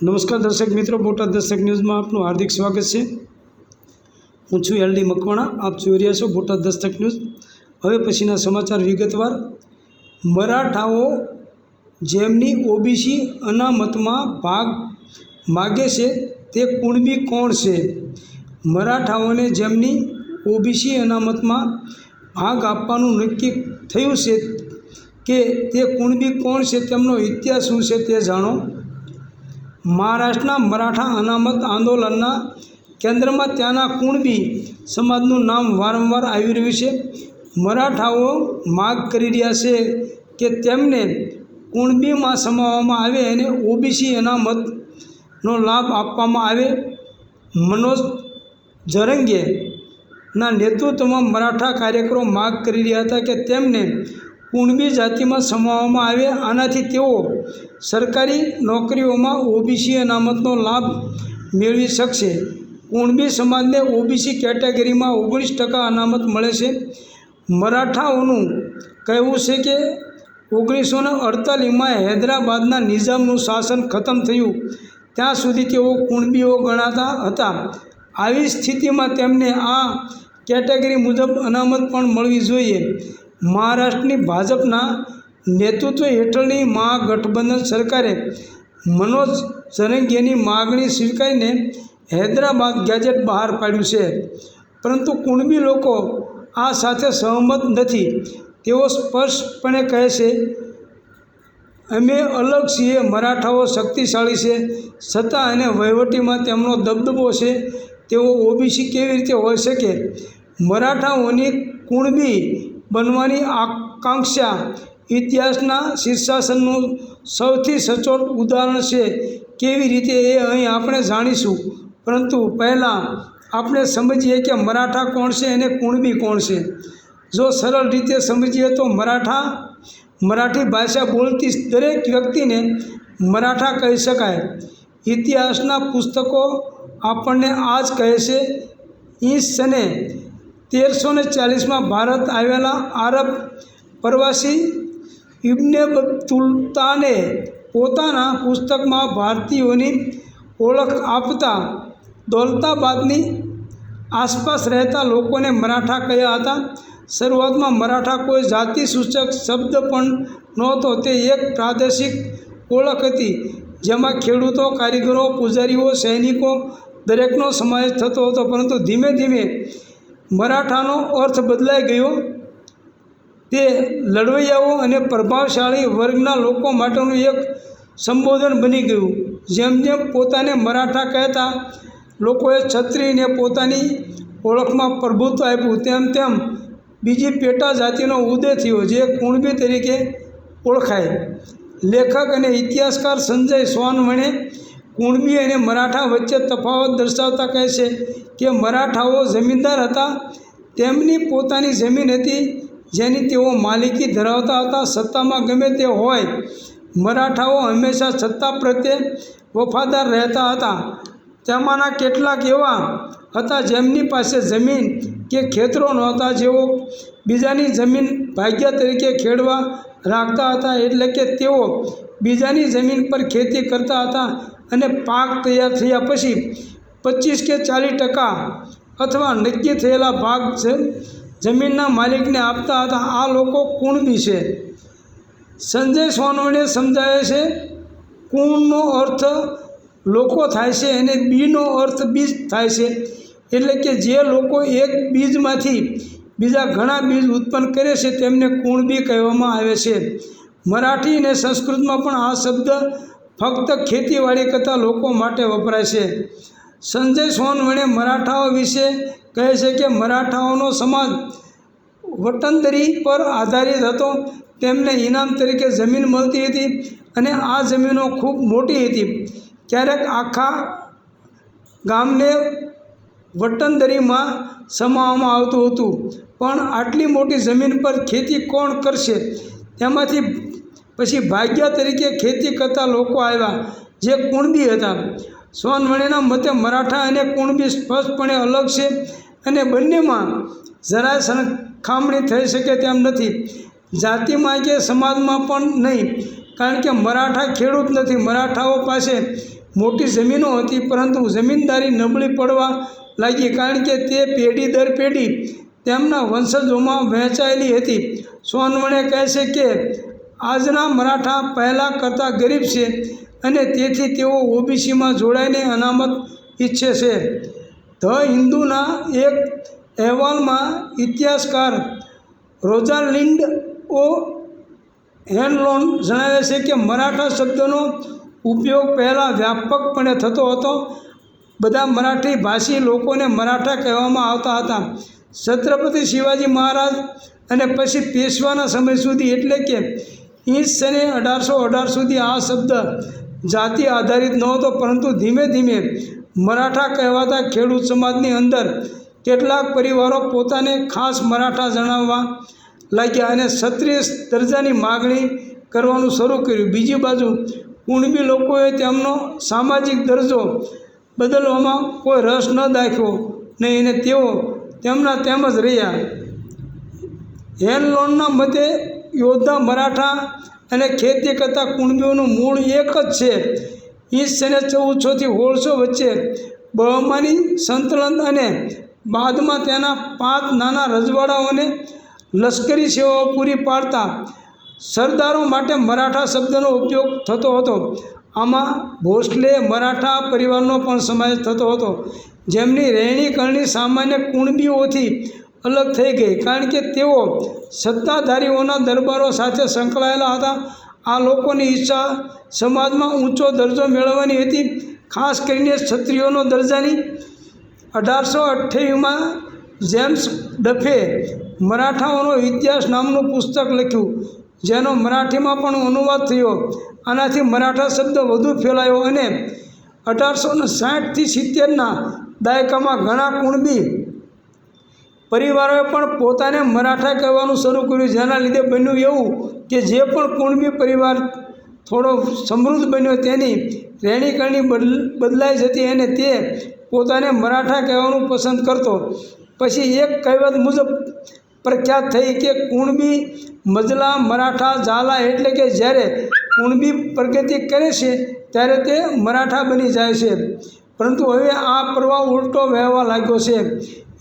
નમસ્કાર દર્શક મિત્રો, બોટાદ દર્શક ન્યૂઝમાં આપનું હાર્દિક સ્વાગત છે. હું છું એલડી મકવાણા, આપ જોઈ રહ્યા છો બોટાદ દસ્તક ન્યૂઝ. હવે પછીના સમાચાર વિગતવાર. મરાઠાઓ જેમની ઓબીસી અનામતમાં ભાગ માગે છે, તે કુણબી કોણ છે? મરાઠાઓને જેમની ઓબીસી અનામતમાં ભાગ આપવાનું નક્કી થયું છે કે તે કુણબી કોણ છે, તેમનો ઇતિહાસ શું છે તે જાણો. મહારાષ્ટ્રના મરાઠા અનામત આંદોલનના કેન્દ્રમાં ત્યાંના કુણબી સમાજનું નામ વારંવાર આવી રહ્યું છે. મરાઠાઓ માગ કરી રહ્યા છે કે તેમને કુણબીમાં સમાવવામાં આવે અને ઓબીસી અનામતનો લાભ આપવામાં આવે. મનોજ જરંગેના નેતૃત્વમાં મરાઠા કાર્યકરો માગ કરી રહ્યા હતા કે તેમને કુણબી જાતિમાં સમાવવામાં આવે. આનાથી તેઓ સરકારી નોકરીઓમાં ઓબીસી અનામતનો લાભ મેળવી શકશે. કુણબી સમાજને ઓબીસી કેટેગરીમાં ઓગણીસ ટકા અનામત મળે છે. મરાઠાઓનું કહેવું છે કે ઓગણીસો ને અડતાલીસમાં હૈદરાબાદના નિઝામનું શાસન ખતમ થયું. ત્યાં સુધી તેઓ કુણબીઓ ગણાતા હતા. આવી સ્થિતિમાં તેમને આ કેટેગરી મુજબ અનામત પણ મળવી જોઈએ. મહારાષ્ટ્રની ભાજપના નેતૃત્વ હેઠળની મહાગઠબંધન સરકારે મનોજ ઝરંગીની માગણી સ્વીકારીને હૈદરાબાદ ગેજેટ બહાર પાડ્યું છે. પરંતુ કુણબી લોકો આ સાથે સહમત નથી. તેઓ સ્પષ્ટપણે કહે છે, અમે અલગ છીએ, મરાઠાઓ શક્તિશાળી છે. છતાં અને વહીવટીમાં તેમનો દબદબો છે. તેઓ ઓબીસી કેવી રીતે હોઈ શકે મરાઠાઓની કુણબી બનવાની આકાંક્ષા ઇતિહાસના શીર્ષાસનનું સૌથી સચોટ ઉદાહરણ છે. કેવી રીતે એ અહીં આપણે જાણીશું? પરંતુ પહેલાં આપણે સમજીએ કે મરાઠા કોણ છે અને કુણબી કોણ છે. જો સરળ રીતે સમજીએ તો મરાઠા મરાઠી ભાષા બોલતી દરેક વ્યક્તિને મરાઠા કહી શકાય. ઇતિહાસના પુસ્તકો આપણને આ જ કહે છે ઈસ સને તેરસો ને ચાલીસમાં ભારત આવેલા આરબ પ્રવાસી ઇબ્ને તુલતાને પોતાના પુસ્તકમાં ભારતીયોની ઓળખ આપતા દોલતાબાદની આસપાસ રહેતા લોકોને મરાઠા કહ્યા હતા? શરૂઆતમાં મરાઠા કોઈ જાતિ સૂચક શબ્દ પણ નહોતો, તે એક પ્રાદેશિક ઓળખ હતી, જેમાં ખેડૂતો, કારીગરો, પૂજારીઓ, સૈનિકો દરેકનો સમાવેશ થતો હતો. પરંતુ ધીમે ધીમે મરાઠાનો અર્થ બદલાઈ ગયો. તે લડવૈયાઓ અને પ્રભાવશાળી વર્ગના લોકો માટેનું એક સંબોધન બની ગયું. જેમ જેમ પોતાને મરાઠા કહેતા લોકોએ છત્રીને પોતાની ઓળખમાં પ્રભુત્વ આપ્યું, તેમ તેમ બીજી પેટા જાતિનો ઉદય થયો, જે કુણબી તરીકે ઓળખાય. લેખક અને ઇતિહાસકાર સંજય સોનવણે કુણબી અને મરાઠા વચ્ચે તફાવત દર્શાવતા કહે છે કે મરાઠાઓ જમીનદાર હતા. તેમની પોતાની જમીન હતી જેની તેઓ માલિકી ધરાવતા હતા. સત્તામાં ગમે તે હોય, મરાઠાઓ હંમેશા સત્તા પ્રત્યે વફાદાર રહેતા હતા. તેમાંના કેટલાક એવા હતા જેમની પાસે જમીન કે ખેતરો નહોતા. જેઓ બીજાની જમીન ભાગ્ય તરીકે ખેડવા રાખતા હતા. એટલે કે તેઓ બીજાની જમીન પર ખેતી કરતા હતા અને પાક તૈયાર થયા પછી પચીસ કે ચાલીસ ટકા અથવા નક્કી થયેલા ભાગ છે જમીનના માલિકને આપતા હતા. આ લોકો કુણબી છે. સંજય સોનવણે સમજાવે છે, કુણનો અર્થ લોકો થાય છે અને બીનો અર્થ બીજ થાય છે. એટલે કે જે લોકો એક બીજમાંથી બીજા ઘણા બીજ ઉત્પન્ન કરે છે તેમને કુણબી કહેવામાં આવે છે. મરાઠી અને સંસ્કૃતમાં પણ આ શબ્દ ફક્ત ખેતીવાડી કરતા લોકો માટે વપરાય છે. સંજય સોનવણે મરાઠાઓ વિશે કહે છે કે મરાઠાઓનો સમાજ વટંદરી પર આધારિત હતો. તેમને ઇનામ તરીકે જમીન મળતી હતી અને આ જમીનો ખૂબ મોટી હતી. ક્યારેક આખા ગામને વટંદરીમાં સમાવવામાં આવતું હતું. પણ આટલી મોટી જમીન પર ખેતી કોણ કરશે? તેમાંથી પછી ભાગ્યા તરીકે ખેતી કરતા લોકો આવ્યા, જે કુણબી હતા. સોનવણીના મતે મરાઠા અને કુણબી સ્પષ્ટપણે અલગ છે અને બંનેમાં જરાય સરખામણી થઈ શકે તેમ નથી. જાતિમાં કે સમાજમાં પણ નહીં, કારણ કે મરાઠા ખેડૂત નથી. મરાઠાઓ પાસે મોટી જમીનો હતી, પરંતુ જમીનદારી નબળી પડવા લાગી, કારણ કે તે પેઢી દર પેઢી તેમના વંશજોમાં વહેંચાયેલી હતી. સોનવણે કહે છે કે આજના મરાઠા પહેલાં કરતાં ગરીબ છે અને તેથી તેઓ ઓબીસીમાં જોડાઈને અનામત ઈચ્છે છે. ધ હિન્દુના એક અહેવાલમાં ઇતિહાસકાર રોજાલિન્ડ ઓ હેનલોન જણાવે છે કે મરાઠા શબ્દનો ઉપયોગ પહેલાં વ્યાપકપણે થતો હતો. બધા મરાઠી ભાષી લોકોને મરાઠા કહેવામાં આવતા હતા. છત્રપતિ શિવાજી મહારાજ અને પછી પેશવાના સમય સુધી એટલે કે ઈસ સને અઢારસો અઢાર સુધી આ શબ્દ જાતિ આધારિત નહોતો, પરંતુ ધીમે ધીમે મરાઠા કહેવાતા ખેડૂત સમાજની અંદર કેટલાક પરિવારો પોતાને ખાસ મરાઠા જણાવવા લાગ્યા અને ક્ષત્રિય દરજાની માગણી કરવાનું શરૂ કર્યું. બીજી બાજુ, કુણબી લોકોએ તેમનો સામાજિક દરજ્જો બદલવામાં કોઈ રસ ન દાખ્યો નહીં અને તેઓ તેમના તેમ જ રહ્યા. હેનલોનના મતે યોદ્ધા મરાઠા અને ખેતી કરતા કુણબીઓનું મૂળ એક જ છે. ઈસને ચૌદસોથી હોળસો વચ્ચે બહમાની સંતલન અને બાદમાં તેના પાંચ નાના રજવાડાઓને લશ્કરી સેવાઓ પૂરી પાડતા સરદારો માટે મરાઠા શબ્દનો ઉપયોગ થતો હતો. આમાં ભોસલે મરાઠા પરિવારનો પણ સમાવેશ થતો હતો. જેમની રહેણી કરણી સામાન્ય કુણબીઓથી અલગ થઈ ગઈ. કારણ કે તેઓ સત્તાધારીઓના દરબારો સાથે સંકળાયેલા હતા. આ લોકોની ઈચ્છા સમાજમાં ઊંચો દરજ્જો મેળવવાની હતી. ખાસ કરીને ક્ષત્રિયોનો દરજાની. અઢારસો અઠ્યાવીસમાં જેમ્સ ડફે મરાઠાઓનો ઇતિહાસ નામનું પુસ્તક લખ્યું, જેનો મરાઠીમાં પણ અનુવાદ થયો. આનાથી મરાઠા શબ્દ વધુ ફેલાયો અને અઢારસો ને સાઠથી સિત્તેરના દાયકામાં ઘણા કુણબી પરિવારોએ પણ પોતાને મરાઠા કહેવાનું શરૂ કર્યું. જેના લીધે બન્યું એવું કે જે પણ કુણબી પરિવાર થોડો સમૃદ્ધ બન્યો તેની રહેણીકરણી બદલ બદલાઈ જતી અને તે પોતાને મરાઠા કહેવાનું પસંદ કરતો. પછી એક કહેવત મુજબ પ્રખ્યાત થઈ કે કુણબી મજલા મરાઠા ઝાલા એટલે કે જ્યારે કુણબી પ્રગતિ કરે છે ત્યારે તે મરાઠા બની જાય છે. પરંતુ હવે આ પ્રવાહ ઉલટો વહેવા લાગ્યો છે.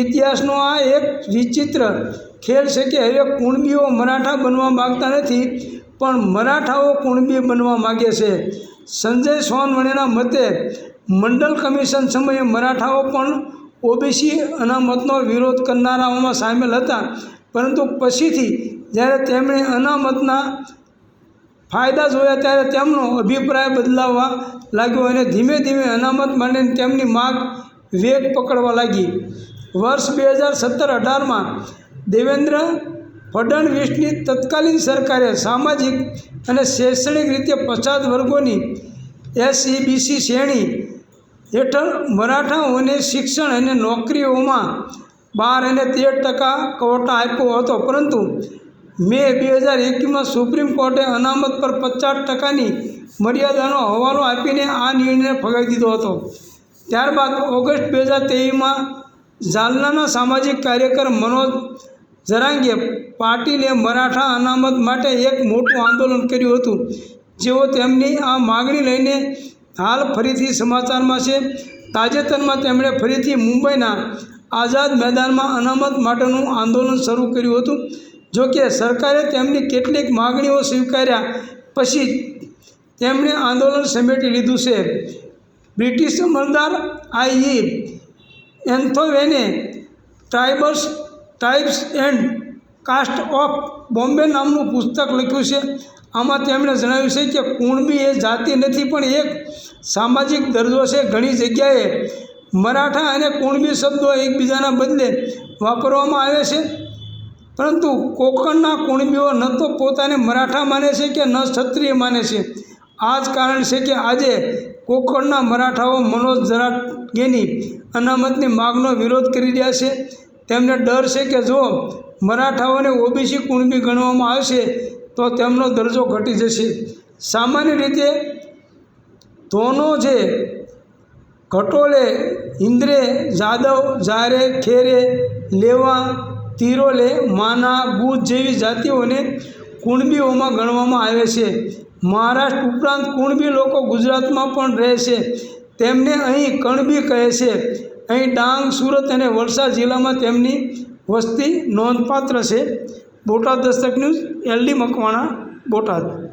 ઇતિહાસનો આ એક વિચિત્ર ખેલ છે કે હવે કુણબીઓ મરાઠા બનવા માગતા નથી, પણ મરાઠાઓ કુણબી બનવા માગે છે. સંજય સોનવણેના મતે મંડળ કમિશન સમયે મરાઠાઓ પણ ઓબીસી અનામતનો વિરોધ કરનારાઓમાં સામેલ હતા. પરંતુ પછીથી જ્યારે તેમણે અનામતના ફાયદા જોયા ત્યારે તેમનો અભિપ્રાય બદલાવવા લાગ્યો અને ધીમે ધીમે અનામત માટે તેમની માગ વેગ પકડવા લાગી. વર્ષ બે હજાર સત્તર અઢારમાં દેવેન્દ્ર ફડણવીસની તત્કાલીન સરકારે સામાજિક અને શૈક્ષણિક રીતે પછાત વર્ગોની એસઈબીસી શ્રેણી હેઠળ મરાઠાઓને શિક્ષણ અને નોકરીઓમાં બાર અને તેર ટકા કોટા આપ્યો હતો. પરંતુ મે બે હજાર એકવીસમાં સુપ્રીમ કોર્ટે અનામત પર પચાસ ટકાની મર્યાદાનો હવાલો આપીને આ નિર્ણય ફગાવી દીધો હતો. ત્યારબાદ ઓગસ્ટ બે હજાર તેવીસમાં જાલનાના સામાજિક કાર્યકર મનોજ જરાંગે પાટીલે મરાઠા અનામત માટે એક મોટું આંદોલન કર્યું હતું. જેઓ તેમની આ માગણી લઈને હાલ ફરીથી સમાચારમાં છે. તાજેતરમાં તેમણે ફરીથી મુંબઈના આઝાદ મેદાનમાં અનામત માટેનું આંદોલન શરૂ કર્યું હતું. જો કે સરકારે તેમની કેટલીક માગણીઓ સ્વીકાર્યા પછી તેમણે આંદોલન સમેટી લીધું છે. બ્રિટિશ અમલદાર આઈ. એન્થોવેને tribals tribes and caste of Bombay નામનું પુસ્તક લખ્યું છે. આમાં તેમણે જણાવ્યું છે કે કુણબી એ જાતિ નથી, પણ એક સામાજિક દરજ્જો છે. ઘણી જગ્યાએ મરાઠા અને કુણબી શબ્દો એકબીજાના બદલે વાપરવામાં આવે છે. પરંતુ કોકણના કુણબીઓ ન તો પોતાને મરાઠા માને છે કે ન ક્ષત્રિય માને છે. આ જ કારણ છે કે આજે કોકણના મરાઠાઓ મનોજ જરાટગેની અનામતની માગનો વિરોધ કરી રહ્યા છે. તેમને ડર છે કે જો મરાઠાઓને ઓબીસી કુણબી ગણવામાં આવશે, તો તેમનો દરજ્જો ઘટી જશે. સામાન્ય રીતે ધોનો છે ઘટોલે, ઇન્દ્રે, જાદવ, જારે, ખેરે, લેવા, તિરોલે, માના, બુધ જેવી જાતિઓને કુણબીઓમાં ગણવામાં આવે છે. મહારાષ્ટ્ર ઉપરાંત કુણબી લોકો ગુજરાતમાં પણ રહે છે, તેમને અહીં કણબી કહે છે. અહીં ડાંગ, સુરત અને વલસાડ જિલ્લામાં તેમની વસ્તી નોંધપાત્ર છે. Botad Dastak news, LD Makwana, Botad.